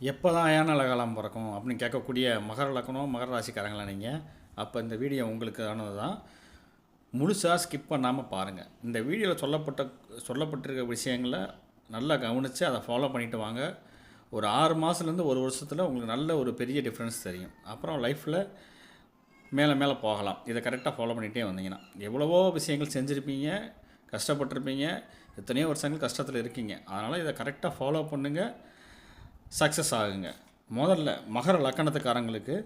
எப்போ தான் ஏன காலம் பிறக்கும் அப்படின்னு கேட்கக்கூடிய மகர லக்கணம் மகர ராசிக்காரங்களா நீங்கள் அப்போ இந்த வீடியோ உங்களுக்கானது தான் முழுசாக ஸ்கிப் பண்ணாமல் பாருங்கள் இந்த வீடியோவில் சொல்லப்பட்ட சொல்லப்பட்டிருக்க விஷயங்களை நல்லா கவனித்து அதை ஃபாலோ பண்ணிட்டு வாங்க. ஒரு ஆறு மாதத்துலேருந்து ஒரு வருஷத்தில் உங்களுக்கு நல்ல ஒரு பெரிய டிஃப்ரென்ஸ் தெரியும். அப்புறம் லைஃப்பில் மேலே மேலே போகலாம். இதை கரெக்டாக ஃபாலோ பண்ணிகிட்டே வந்தீங்கன்னா. எவ்வளவோ விஷயங்கள் செஞ்சுருப்பீங்க கஷ்டப்பட்டிருப்பீங்க எத்தனையோ வருஷங்கள் கஷ்டத்தில் இருக்கீங்க. அதனால் இதை கரெக்டாக ஃபாலோ பண்ணுங்கள் சக்ஸஸ் ஆகுங்க. முதல்ல மகர லக்கணத்துக்காரங்களுக்கு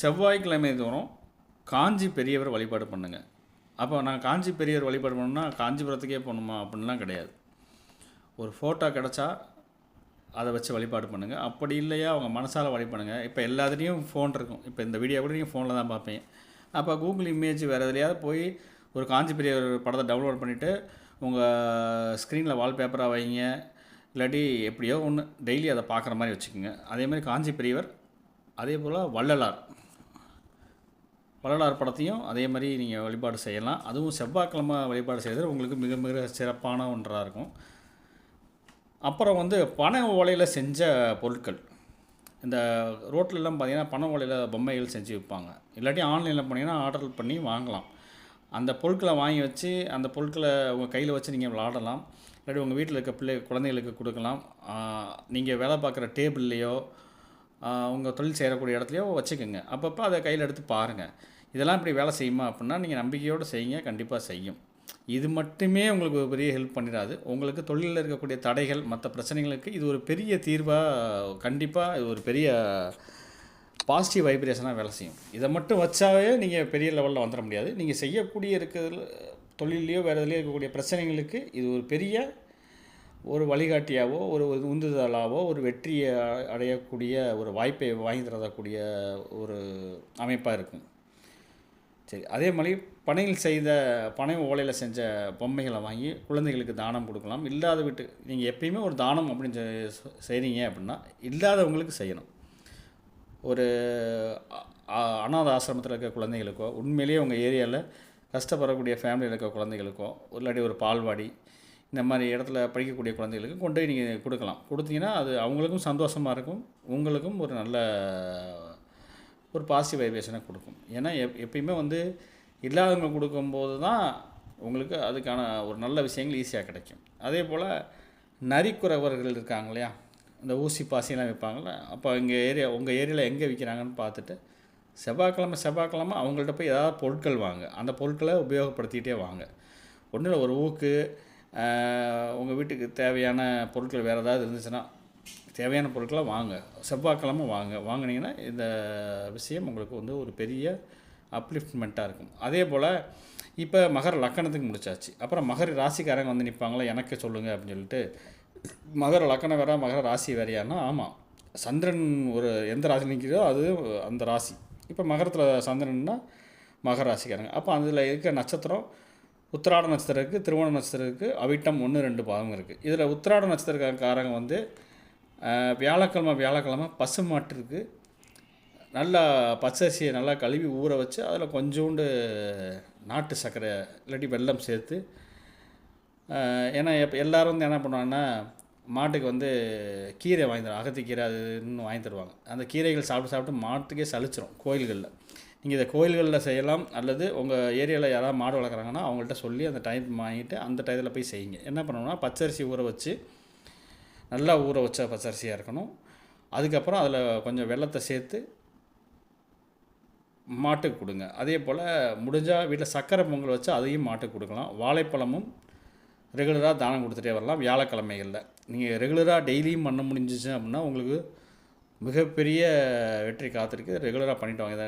செவ்வாய்க்கிழமை தோறும் காஞ்சி பெரியவர் வழிபாடு பண்ணுங்கள் அப்போ நான் காஞ்சி பெரியவர் வழிபாடு பண்ணணும்னா காஞ்சிபுரத்துக்கே போகணுமா அப்படின்லாம் கிடையாது. ஒரு ஃபோட்டோ கிடச்சா அதை வச்சு வழிபாடு பண்ணுங்கள் அப்படி இல்லையா அவங்க மனசால் வழிபடுங்க இப்போ எல்லாத்துலேயும் ஃபோன் இருக்கும். இப்போ இந்த வீடியோ கூட நீங்கள் ஃபோனில் தான் பார்ப்பேன் அப்போ கூகுள் இமேஜ் வேறு எதுலையாவது போய் ஒரு காஞ்சி பெரியவர் படத்தை டவுன்லோட் பண்ணிவிட்டு உங்கள் ஸ்க்ரீனில் வால்பேப்பராக வைங்க. இல்லாட்டி எப்படியோ ஒன்று டெய்லி அதை பார்க்குற மாதிரி வச்சுக்கோங்க. அதே மாதிரி காஞ்சி பெரியவர் அதே போல் வள்ளலார். வள்ளலார் படத்தையும் அதே மாதிரி நீங்கள் வழிபாடு செய்யலாம். அதுவும் செவ்வாய்க்கிழமை வழிபாடு செய்கிறது உங்களுக்கு மிக மிக சிறப்பான ஒன்றாக இருக்கும். அப்புறம் வந்து பனை ஓலையில் செஞ்ச பொருட்கள். இந்த ரோட்லலாம் பார்த்தீங்கன்னா பனை ஓலையில் பொம்மைகள் செஞ்சு விற்பாங்க இல்லாட்டி ஆன்லைனில் போனீங்கன்னா ஆர்டர் பண்ணி வாங்கலாம். அந்த பொருட்களை வாங்கி வச்சு அந்த பொருட்களை உங்கள் கையில் வச்சு நீங்கள் விளாடலாம். இல்லாட்டி உங்கள் வீட்டில் இருக்க பிள்ளை குழந்தைகளுக்கு கொடுக்கலாம். நீங்கள் வேலை பார்க்குற டேபிள்லேயோ உங்கள் தொழில் செய்யக்கூடிய இடத்துலையோ வச்சுக்கோங்க. அப்பப்போ அதை கையில் எடுத்து பாருங்கள் இதெல்லாம் இப்படி வேலை செய்யுமா அப்படின்னா நீங்கள் நம்பிக்கையோடு செய்யுங்க கண்டிப்பாக செய்யும். இது மட்டுமே உங்களுக்கு பெரிய ஹெல்ப் பண்ணிடாது. உங்களுக்கு தொழிலில் இருக்கக்கூடிய தடைகள் மற்ற பிரச்சனைகளுக்கு இது ஒரு பெரிய தீர்வாக கண்டிப்பாக இது ஒரு பெரிய பாசிட்டிவ் வைப்ரேஷனாக வேலை செய்யும். இதை மட்டும் வச்சாவே நீங்கள் பெரிய லெவலில் வந்துட முடியாது. நீங்கள் செய்யக்கூடிய இருக்கிறதுல தொழிலையோ வேறு இதுலையோ இருக்கக்கூடிய பிரச்சனைகளுக்கு இது ஒரு பெரிய ஒரு வழிகாட்டியாவோ ஒரு உந்துதலாவோ ஒரு வெற்றியை அடையக்கூடிய ஒரு வாய்ப்பை வாங்கி தரக்கூடிய ஒரு அமைப்பாக இருக்கும். சரி அதே மாதிரி பனையில் செய்த பனை ஓலையில் செஞ்ச பொம்மைகளை வாங்கி குழந்தைகளுக்கு தானம் கொடுக்கலாம். இல்லாத வீட்டு நீங்கள் எப்பயுமே ஒரு தானம் அப்படின்னு செய்கிறீங்க அப்படின்னா இல்லாதவங்களுக்கு செய்யணும். ஒரு அ- அனாத ஆசிரமத்தில் இருக்க குழந்தைகளுக்கோ உண்மையிலேயே உங்கள் ஏரியாவில் கஷ்டப்படக்கூடிய ஃபேமிலியில் இருக்க குழந்தைகளுக்கோ இல்லாட்டி ஒரு பால்வாடி இந்த மாதிரி இடத்துல படிக்கக்கூடிய குழந்தைகளுக்கு கொண்டு போய் நீங்கள் கொடுக்கலாம். கொடுத்தீங்கன்னா அது அவங்களுக்கும் சந்தோஷமாக இருக்கும் உங்களுக்கும் ஒரு நல்ல ஒரு பாசிட்டிவ் வைப்ரேஷனை கொடுக்கும். ஏன்னா எப் எப்பயுமே வந்து இல்லாதவங்க கொடுக்கும்போது தான் உங்களுக்கு அதுக்கான ஒரு நல்ல விஷயங்கள் ஈஸியாக கிடைக்கும். அதே போல் நரிக்குறவர்கள் இருக்காங்க இல்லையா? இந்த ஊசி பாசிலாம் விற்பாங்கள்ல அப்போ எங்கள் ஏரியா உங்கள் ஏரியாவில் எங்கே விற்கிறாங்கன்னு பார்த்துட்டு செவ்வாய்க்கிழமை செவ்வாய்க்கிழமை அவங்கள்ட்ட போய் ஏதாவது பொருட்கள் வாங்க. அந்த பொருட்களை உபயோகப்படுத்திக்கிட்டே வாங்க. ஒன்றும் இல்லை ஒரு ஊக்கு உங்கள் வீட்டுக்கு தேவையான பொருட்கள் வேறு ஏதாவது இருந்துச்சுன்னா தேவையான பொருட்களை வாங்க. செவ்வாய்க்கிழமை வாங்க. வாங்கினீங்கன்னா இந்த விஷயம் உங்களுக்கு வந்து ஒரு பெரிய அப்லிஃப்ட்மெண்ட்டாக இருக்கும். அதே போல் இப்போ மகர லக்கணத்துக்கு முடிச்சாச்சு. அப்புறம் மகர் ராசிக்காரங்க வந்து நிற்பாங்களா எனக்கு சொல்லுங்கள் அப்படின்னு சொல்லிட்டு மகர லக்கணம் வேற மகர ராசி வேறையானா ஆமாம் சந்திரன் ஒரு எந்த ராசி நிற்கிறதோ அது அந்த ராசி. இப்போ மகரத்தில் சந்திரன்னா மகர ராசிக்காரங்க. அப்போ அதில் இருக்க நட்சத்திரம் உத்திராட நட்சத்திரம் இருக்குது திருவோண நட்சத்திரம் இருக்குது அவிட்டம் ஒன்று ரெண்டு பாதம் இருக்குது இதில் உத்திராட நட்சத்திரக்காரங்க வந்து வியாழக்கிழமை வியாழக்கிழமை பசு மாட்டிற்கு நல்லா பச்சரிசியை நல்லா கழுவி ஊற வச்சு அதில் கொஞ்சோண்டு நாட்டு சர்க்கரை இல்லாட்டி வெல்லம் சேர்த்து ஏன்னா எப்போ எல்லோரும் வந்து என்ன பண்ணுவாங்கன்னா மாட்டுக்கு வந்து கீரை வாங்கி தருவாங்க. அகத்திக்கீரை அது இன்னும் வாங்கி தருவாங்க. அந்த கீரைகள் சாப்பிட்டு சாப்பிட்டு மாட்டுக்கே சளிச்சிரும் கோயில்களில். நீங்கள் இதை கோயில்களில் செய்யலாம் அல்லது உங்கள் ஏரியாவில் யாராவது மாடு வளர்க்குறாங்கன்னா அவங்கள்ட்ட சொல்லி அந்த டைம் வாங்கிட்டு அந்த டயத்தில் போய் செய்யுங்க. என்ன பண்ணணும்னா பச்சரிசி ஊற வச்சு நல்லா ஊற வச்ச பச்சரிசியாக இருக்கணும். அதுக்கப்புறம் அதில் கொஞ்சம் வெல்லத்தை சேர்த்து மாட்டுக்கு கொடுங்க. அதே போல் முடிஞ்சால் வீட்டில் சக்கரை பொங்கல் வச்சு அதையும் மாட்டுக்கு கொடுக்கலாம். வாழைப்பழமும் ரெகுலராக தானம் கொடுத்துட்டே வரலாம். வியாழக்கிழமைகளில். நீங்கள் ரெகுலராக டெய்லியும் பண்ண முடிஞ்சிச்சு அப்படின்னா உங்களுக்கு மிகப்பெரிய வெற்றி காத்திருக்கு. ரெகுலராக பண்ணிட்டு வாங்க.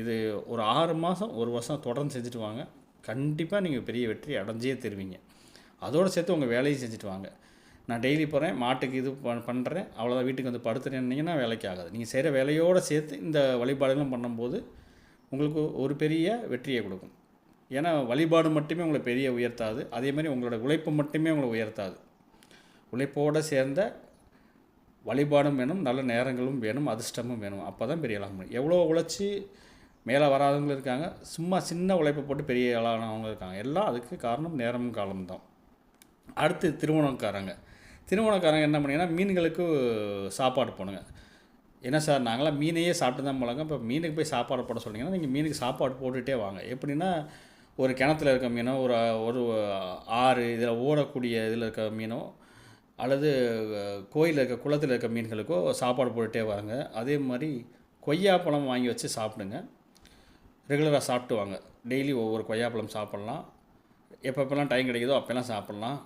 இது ஒரு ஆறு மாதம் ஒரு வருஷம் தொடர்ந்து செஞ்சுட்டு வாங்க. கண்டிப்பாக நீங்கள் பெரிய வெற்றி அடைஞ்சே தருவீங்க. அதோடு சேர்த்து உங்கள் வேலையும் செஞ்சுட்டு வாங்க. நான் டெய்லி போகிறேன் மாட்டுக்கு இது பண்ணுறேன் அவ்வளோதான் வீட்டுக்கு வந்து படுத்துறேன்னீங்கன்னா வேலைக்கு ஆகாது. நீங்கள் செய்கிற வேலையோடு சேர்த்து இந்த வழிபாடுகளும் பண்ணும்போது உங்களுக்கு ஒரு பெரிய வெற்றியை கொடுக்கும். ஏன்னா வழிபாடு மட்டுமே உங்களை பெரிய உயர்த்தாது. அதே மாதிரி உங்களோட உழைப்பு மட்டுமே உங்களை உயர்த்தாது. உழைப்போடு சேர்ந்த வழிபாடும் வேணும் நல்ல நேரங்களும் வேணும் அதிர்ஷ்டமும் வேணும். அப்போ தான் பெரிய ஆளாக முடியும். எவ்வளோ உழைச்சி மேலே வராதவங்களும் இருக்காங்க. சும்மா சின்ன உழைப்பை போட்டு பெரிய ஆளானவங்க இருக்காங்க. எல்லாம் அதுக்கு காரணம் நேரமும் காலமும் தான். அடுத்து திருமணக்காரங்க. திருமணக்காரங்க என்ன பண்ணீங்கன்னா மீன்களுக்கு சாப்பாடு போடுங்க. என்ன சார் நாங்களாம் மீனையே சாப்பிட்டு தான் போலாங்க இப்போ மீனுக்கு போய் சாப்பாடு போட சொன்னீங்கன்னா நீங்கள் மீனுக்கு சாப்பாடு போட்டுகிட்டே வாங்க. எப்படின்னா ஒரு கிணத்துல இருக்க மீனோ ஒரு ஒரு ஆறு இதில் ஓடக்கூடிய இதில் இருக்க மீனோ அல்லது கோயிலில் இருக்க குளத்தில் இருக்க மீன்களுக்கோ சாப்பாடு போட்டுகிட்டே வாங்க அதே மாதிரி கொய்யாப்பழம் வாங்கி வச்சு சாப்பிடுங்க. ரெகுலராக சாப்பிட்டு வாங்க டெய்லி ஒவ்வொரு கொய்யாப்பழம் சாப்பிட்லாம். எப்பப்பெல்லாம் டைம் கிடைக்குதோ அப்போல்லாம் சாப்பிட்லாம்.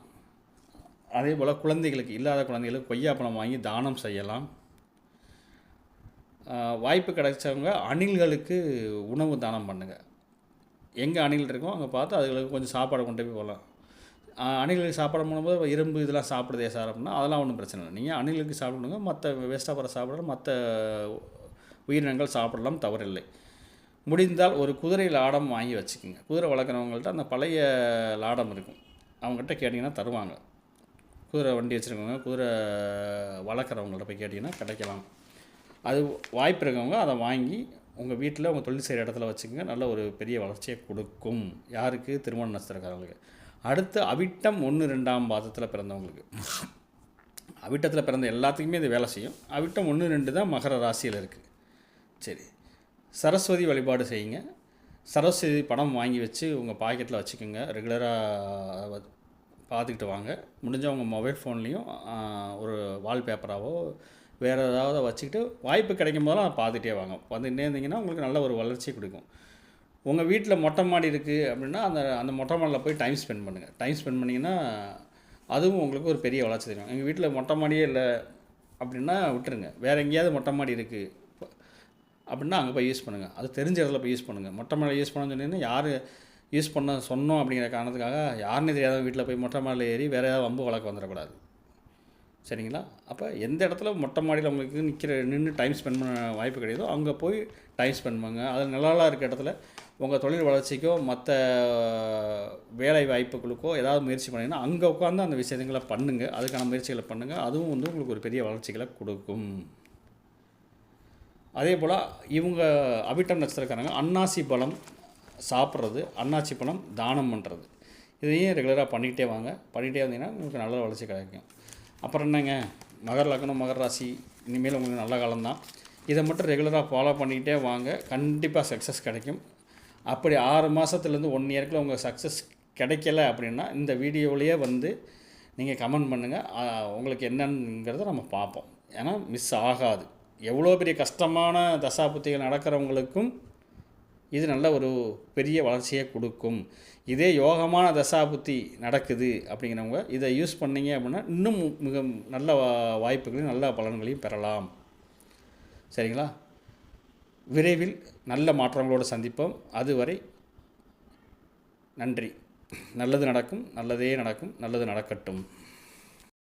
அதே போல் குழந்தைகளுக்கு இல்லாத குழந்தைகளுக்கு கொய்யாப்பழம் வாங்கி தானம் செய்யலாம். வாய்ப்பு கிடைச்சவங்க அணில்களுக்கு உணவு தானம் பண்ணுங்கள் எங்கே அணில் இருக்கோ அங்கே பார்த்து அதுகளுக்கு கொஞ்சம் சாப்பாடு கொண்டு போய் போகலாம் அணிலுக்கு அணில்களுக்கு சாப்பாடு பண்ணும்போது இரும்பு இதெல்லாம் சாப்பிடுதே சார் அப்படின்னா அதெல்லாம் ஒன்றும் பிரச்சனை இல்லை. நீங்கள் அணிலுக்கு சாப்பிடுங்க மற்ற வேஸ்ட்டாக போகிற சாப்பிட்ற மற்ற உயிரினங்கள் சாப்பிடலாம் தவறில்லை. முடிந்தால் ஒரு குதிரை லாடம் வாங்கி வச்சுக்கோங்க. குதிரை வளர்க்குறவங்கள்ட்ட அந்த பழைய லாடம் இருக்கும். அவங்ககிட்ட கேட்டிங்கன்னா தருவாங்க. குதிரை வண்டி வச்சுருக்கவங்க குதிரை வளர்க்குறவங்கள்ட்ட போய் கேட்டிங்கன்னா கிடைக்கலாம். அது வாய்ப்பு இருக்கவங்க அதை வாங்கி உங்கள் வீட்டில் உங்கள் தொழில் செய்கிற இடத்துல வச்சுக்கோங்க. நல்ல ஒரு பெரிய வளர்ச்சியை கொடுக்கும். யாருக்கு? திருமண நட்சத்திரக்காரங்களுக்கு அடுத்து அவிட்டம் ஒன்று ரெண்டாம் பாதத்தில் பிறந்தவங்களுக்கு. அவிட்டத்தில் பிறந்த எல்லாத்துக்குமே இது வேலை செய்யும். அவிட்டம் ஒன்று ரெண்டு தான் மகர ராசியில் இருக்குது சரி. சரஸ்வதி வழிபாடு செய்யுங்க. சரஸ்வதி படம் வாங்கி வச்சு உங்கள் பாக்கெட்டில் வச்சுக்கோங்க. ரெகுலராக பார்த்துக்கிட்டு வாங்க. முடிஞ்ச உங்கள் மொபைல் ஃபோன்லேயும் ஒரு வால்பேப்பராகவோ வேறு ஏதாவது வச்சுக்கிட்டு வாய்ப்பு கிடைக்கும் போதெல்லாம் பார்த்துட்டே வாங்க. வந்துட்டே இருந்தீங்கன்னா உங்களுக்கு நல்ல ஒரு வளர்ச்சி கொடுக்கும். உங்கள் வீட்டில் மொட்டை மாடி இருக்குது அப்படின்னா அந்த அந்த மொட்டை மாடியில் போய் டைம் ஸ்பெண்ட் பண்ணுங்கள் டைம் ஸ்பெண்ட் பண்ணிங்கன்னா அதுவும் உங்களுக்கு ஒரு பெரிய வளர்ச்சி தெரியும் எங்கள் வீட்டில் மொட்டை மாடியே இல்லை அப்படின்னா விட்டுருங்க. வேறு எங்கேயாவது மொட்டை மாடி இருக்குது அப்படின்னா அங்கே போய் யூஸ் பண்ணுங்கள் அது தெரிஞ்ச இடத்துல போய் யூஸ் பண்ணுங்கள் மொட்டை மாடியில் யூஸ் பண்ணணும்னு சொன்னீங்கன்னா யார் யூஸ் பண்ண சொன்னோம் அப்படிங்கிற காரணத்துக்காக யாருன்னு தெரியாத வீட்டில் போய் மொட்டை மாடியில் ஏறி வேறு ஏதாவது வம்பு வழக்கு வந்துடக்கூடாது. சரிங்களா? அப்போ எந்த இடத்துல மொட்டை மாடியில் உங்களுக்கு நிற்கிற நின்று டைம் ஸ்பெண்ட் பண்ண வாய்ப்பு கிடையாதோ அங்கே போய் டைம் ஸ்பெண்ட் பண்ணுங்க. அது நல்லா இருக்க இடத்துல உங்கள் தொழில் வளர்ச்சிக்கோ மற்ற வேலை வாய்ப்புகளுக்கோ ஏதாவது முயற்சி பண்ணிங்கன்னா அங்கே உட்காந்து அந்த விஷயங்களை பண்ணுங்கள் அதுக்கான முயற்சிகளை பண்ணுங்கள் அதுவும் வந்து உங்களுக்கு ஒரு பெரிய வளர்ச்சிகளை கொடுக்கும். அதே போல் இவங்க அபிட்டம் நட்சத்திரக்காரங்க அன்னாசி பழம் சாப்பிட்றது அன்னாசி பழம் தானம் பண்ணுறது இதையும் ரெகுலராக பண்ணிக்கிட்டே வாங்க. பண்ணிகிட்டே வந்தீங்கன்னா உங்களுக்கு நல்ல வளர்ச்சி கிடைக்கும். அப்புறம் என்னங்க? மகர லக்னம் மகர ராசி இனிமேல் உங்களுக்கு நல்ல காலம்தான். இதை மட்டும் ரெகுலராக ஃபாலோ பண்ணிக்கிட்டே வாங்க. கண்டிப்பாக சக்ஸஸ் கிடைக்கும். அப்படி ஆறு மாதத்துலேருந்து ஒன் இயர்க்குள்ள உங்கள் சக்ஸஸ் கிடைக்கல அப்படின்னா இந்த வீடியோவிலேயே வந்து நீங்கள் கமெண்ட் பண்ணுங்கள் உங்களுக்கு என்னங்கிறத நம்ம பார்ப்போம். ஏன்னா மிஸ் ஆகாது. எவ்வளோ பெரிய கஷ்டமான தசாபுத்திகள் நடக்கிறவங்களுக்கும் இது நல்ல ஒரு பெரிய வளர்ச்சியை கொடுக்கும். இதே யோகமான தசாபுத்தி நடக்குது அப்படிங்கிறவங்க இதை யூஸ் பண்ணிங்க அப்படின்னா இன்னும் மிக நல்ல வா- வாய்ப்புகளையும் நல்ல பலன்களையும் பெறலாம். சரிங்களா? விரைவில் நல்ல மாற்றங்களோடு சந்திப்போம். அதுவரை நன்றி. நல்லது நடக்கும் நல்லதே நடக்கும் நல்லது நடக்கட்டும்.